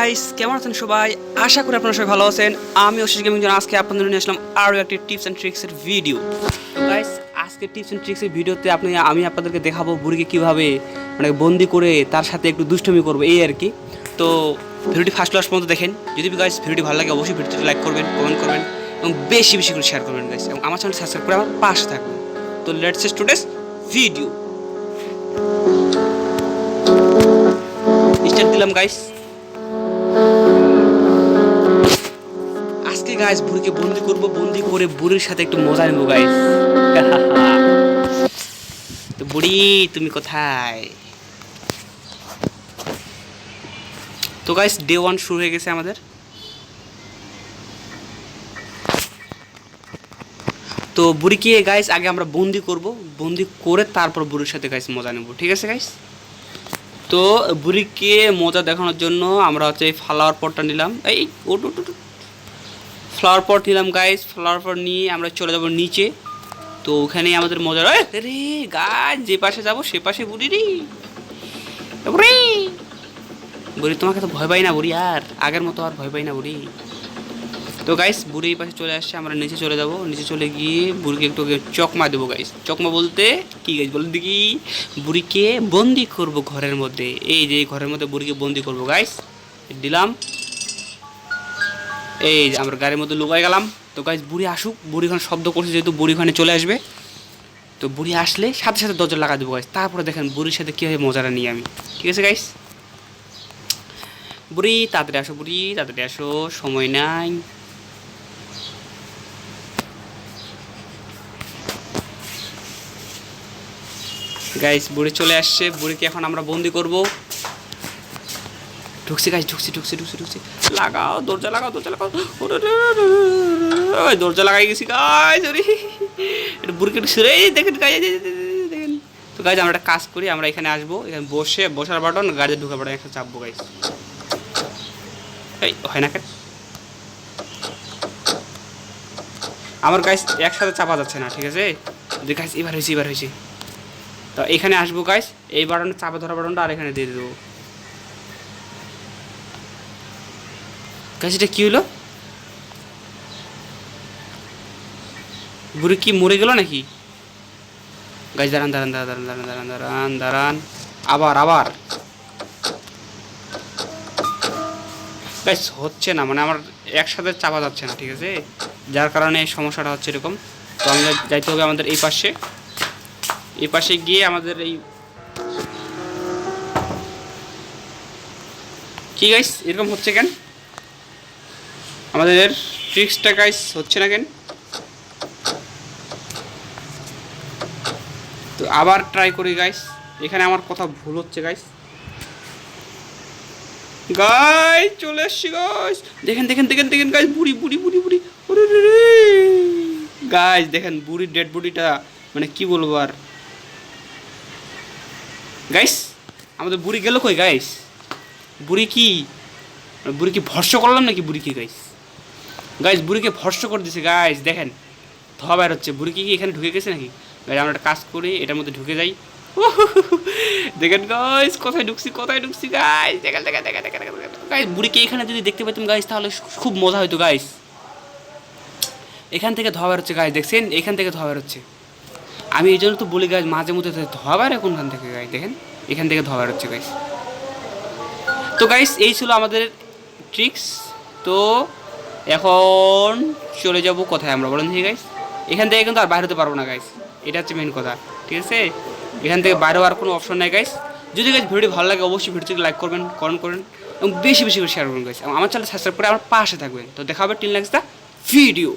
Guys কেমন আছেন সবাই? আশা করি আপনারা সবাই ভালো আছেন। আমি অশিস গেমিং জন আজকে আপনাদের নিয়ে আসলাম আরও একটি টিপস অ্যান্ড ট্রিক্সের ভিডিও তো গাইস আজকে টিপস অ্যান্ড ট্রিক্সের ভিডিওতে আপনি, আমি আপনাদেরকে দেখাবো বুড়িকে কীভাবে মানে বন্দি করে তার সাথে একটু দুষ্টমি করব, এই আর কি। তো ভিডিওটি ফার্স্ট ক্লাস পর্যন্ত দেখেন। যদি গাইস ভিডিওটি ভালো লাগে, অবশ্যই ভিডিওটি লাইক করবেন কমেন্ট করবেন, এবং বেশি বেশি করে শেয়ার করবেন গাইস এবং আমার চ্যানেল সাবস্ক্রাইব করে আমার পাশে থাকবেন। তো লেটস স্টুডেন্টস ভিডিও স্টার্ট দিলাম গাইস গাইস বুড়িকে বন্দি করব, বন্দি করে বুড়ির সাথে একটু মজা নেব গাইস তো বুড়ি, তুমি কোথায়? তো গাইস ডে ওয়ান শুরু হয়ে গেছে আমাদের। তো বুড়িকে গাইস আগে আমরা বন্দি করব, বন্দি করে তারপর বুড়ির সাথে গাইস মজা নেব, ঠিক আছে গাইস তো বুড়িকে মজা দেখানোর জন্য আমরা হচ্ছে এই ফ্লাওয়ার পটটা নিলাম। এই ওট ওট ফ্লাওয়ার পট নিলাম গাইস ফ্লাওয়ার পট নিয়ে আমরা চলে যাব নিচে। তো ওখানেই আমাদের মজা রয় রে, গাছ। যে পাশে যাব, সে পাশে বুড়ি রে। বুড়ি। তোমাকে তো ভয় পাই না, বুড়ি, আর আগের মতো আর ভয় পাই না, বুড়ি। তো গাইস বুড়ি এই পাশে চলে আসছে, আমরা নিচে চলে যাব। নিচে চলে গিয়ে বুড়িকে একটু চকমা দেবো গাইস চকমা বলতে কি গাইস বলেন দেখি। বুড়িকে বন্দি করব ঘরের মধ্যে। এই যে, ঘরের মধ্যে বুড়িকে বন্দি করব গাইস দিলাম। এই যে আমরা গাড়ির মধ্যে লুকাই গেলাম। তো গাইজ বুড়ি আসুক, বুড়ি ওখানে শব্দ করছে যেহেতু বুড়ি ওখানে চলে আসবে। তো বুড়ি আসলে সাথে সাথে দরজা লাগা দেবো গাইজ তারপরে দেখেন বুড়ির সাথে কীভাবে মজাটা নিই আমি। ঠিক আছে গাইস বুড়ি, তাড়াতাড়ি আসো বুড়ি, তাড়াতাড়ি আসো, সময় নাই। গাইস বুড়ি চলে আসছে। বুড়িকে এখন আমরা বন্দি করব। ঢুকছি গাইস ঢুকছি ঢুকছি ঢুকছি ঢুকছি। লাগাও, দরজা লাগাও দরজা লাগাও। দরজা লাগাই গেছি ওরে। এটা বুড়িকে একটু সরে দেখেন দেখেন। তো গাইস আমরা একটা কাজ করি, আমরা এখানে আসব। এখানে বসে, বসার বাটন গাড়িতে ঢুকে বাটন একটা চাপবো গাইস এই, হয় না আমার গাইস একসাথে চাপা যাচ্ছে না, ঠিক আছে? যে গাইস এবার হয়েছে এবার হয়েছে। তো, এখানে আসব গাইস এই বাটনটা চাপা ধরা বাটনটা আর এখানে দিয়ে দেবো। গাছ এটা কি হলো? বুড়ি কি মরে গেল নাকি? গাছ দাঁড়ান দাঁড়ান দাঁড়ান দাঁড়ান দাঁড়ান দাঁড়ান আবার আবার। গাছ হচ্ছে না মানে আমার একসাথে চাপা যাচ্ছে না, ঠিক আছে? যার কারণে সমস্যাটা হচ্ছে এরকম। তো আমাদের যাইতে হবে আমাদের এই পাশে। এই পাশে গিয়ে আমাদের এই কি গাইস এরকম হচ্ছে কেন? আমাদের ট্রিক্সটা গাইস হচ্ছে না কেন? তো আবার ট্রাই করি গাইস এখানে আমার কথা ভুল হচ্ছে গাইস গাই চলে এসছি গাইস দেখেন দেখেন দেখেন দেখেন গাইস বুড়ি বুড়ি বুড়ি বুড়ি। ওরে রে গাইস দেখেন বুড়ির ডেড বুড়িটা মানে কি বলব আর। গাইস আমাদের বুড়ি গেল কই গাইস বুড়ি কি বুড়ি কি ভরসা করলাম নাকি বুড়ি কি গাইস গাইস বুড়িকে ভর্ষ করে দিছে গাইস দেখেন। ধোয়া হচ্ছে। বুড়ি কি এখানে ঢুকে গেছে নাকি? গাইস আমরা একটা কাজ করি, এটার মধ্যে ঢুকে যাই। দেখেন গাইস কোথায় ঢুকছি কোথায় ঢুকছি গাইস দেখেন দেখেন দেখেন দেখেন গাইস বুড়িকে এখানে যদি দেখতে পেতাম গাইস তাহলে খুব মজা হতো গাইস এখান থেকে ধোয়া বের হচ্ছে গাইস দেখছেন? এখান থেকে ধোয়া হচ্ছে। আমি এই জন্য তো বলি গাইস মাঝে মধ্যে ধোয়া বের কোনখান থেকে গাইস দেখেন? এখান থেকে ধোয়া বের হচ্ছে গাইস তো গাইস এই ছিল আমাদের ট্রিক্স তো এখন চলে যাব কোথায় আমরা বলেন ঠিক গাইস এখান থেকে কিন্তু আর বাইরে হতে পারব না গাইস এটা হচ্ছে মেন কথা, ঠিক আছে? এখান থেকে বাইরে হওয়ার কোনো অপশন নাই গাইস যদি গাইস ভিডিও ভালো লাগে, অবশ্যই ভিডিওটিকে লাইক করবেন কমেন্ট করেন এবং বেশি বেশি করে শেয়ার করবেন গাইস আমার চ্যানেল সাবস্ক্রাইব করে আমার পাশে থাকবেন। তো দেখা হবে টিন লাগস দা ভিডিও